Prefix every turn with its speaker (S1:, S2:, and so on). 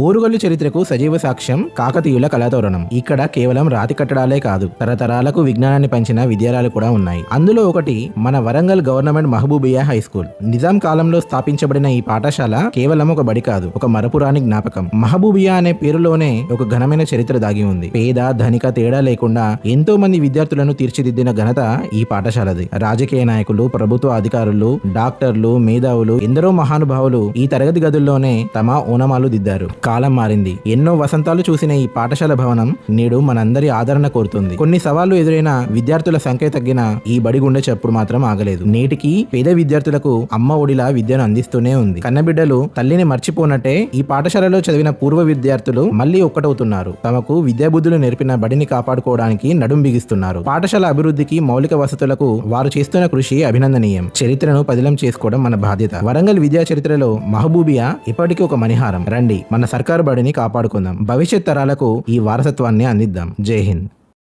S1: ఓరుగల్లు చరిత్రకు సజీవ సాక్ష్యం కాకతీయుల కళాతోరణం. ఇక్కడ కేవలం రాతి కట్టడాలే కాదు తరతరాలకు విజ్ఞానాన్ని పంచిన విద్యాలయాలు కూడా ఉన్నాయి. అందులో ఒకటి మన Warangal government Mahabubia high school. Nizam కాలంలో స్థాపించబడిన ఈ పాఠశాల కేవలం ఒక బడి కాదు ఒక మరపురాని జ్ఞాపకం. మహబూబియా అనే పేరులోనే ఒక ఘనమైన చరిత్ర దాగి ఉంది. పేద ధనిక తేడా లేకుండా ఎంతో మంది విద్యార్థులను తీర్చిదిద్దిన ఘనత ఈ పాఠశాలది. రాజకీయ నాయకులు ప్రభుత్వ అధికారులు డాక్టర్లు మేధావులు ఎందరో మహానుభావులు ఈ తరగతి గదుల్లోనే తమ ఓనమాలు దిద్దారు. కాలం మారింది. ఎన్నో వసంతాలు చూసిన ఈ పాఠశాల భవనం నేడు మనందరి ఆదరణ కోరుతుంది. కొన్ని సవాళ్ళు ఎదురైన విద్యార్థుల సంఖ్య తగ్గిన ఈ బడి గుండె చప్పుడు మాత్రం ఆగలేదు. నేటికి పేద విద్యార్థులకు అమ్మ ఒడిలా విద్యను అందిస్తూనే ఉంది. కన్నబిడ్డలు తల్లిని మర్చిపోనట్టే ఈ పాఠశాలలో చదివిన పూర్వ విద్యార్థులు మళ్ళీ ఒక్కటవుతున్నారు. తమకు విద్యాబుద్ధులు నేర్పిన బడిని కాపాడుకోవడానికి నడుం బిగిస్తున్నారు. పాఠశాల అభివృద్ధికి మౌలిక వసతులకు వారు చేస్తున్న కృషి అభినందనీయం. చరిత్రను పదిలం చేసుకోవడం మన బాధ్యత. వరంగల్ విద్యా చరిత్రలో మహబూబియా ఇప్పటికీ ఒక మణిహారం. రండి మన సర్కారు బడిని కాపాడుకుందాం. భవిష్యత్ తరాలకు ఈ వారసత్వాన్ని అందిద్దాం. జై హింద్.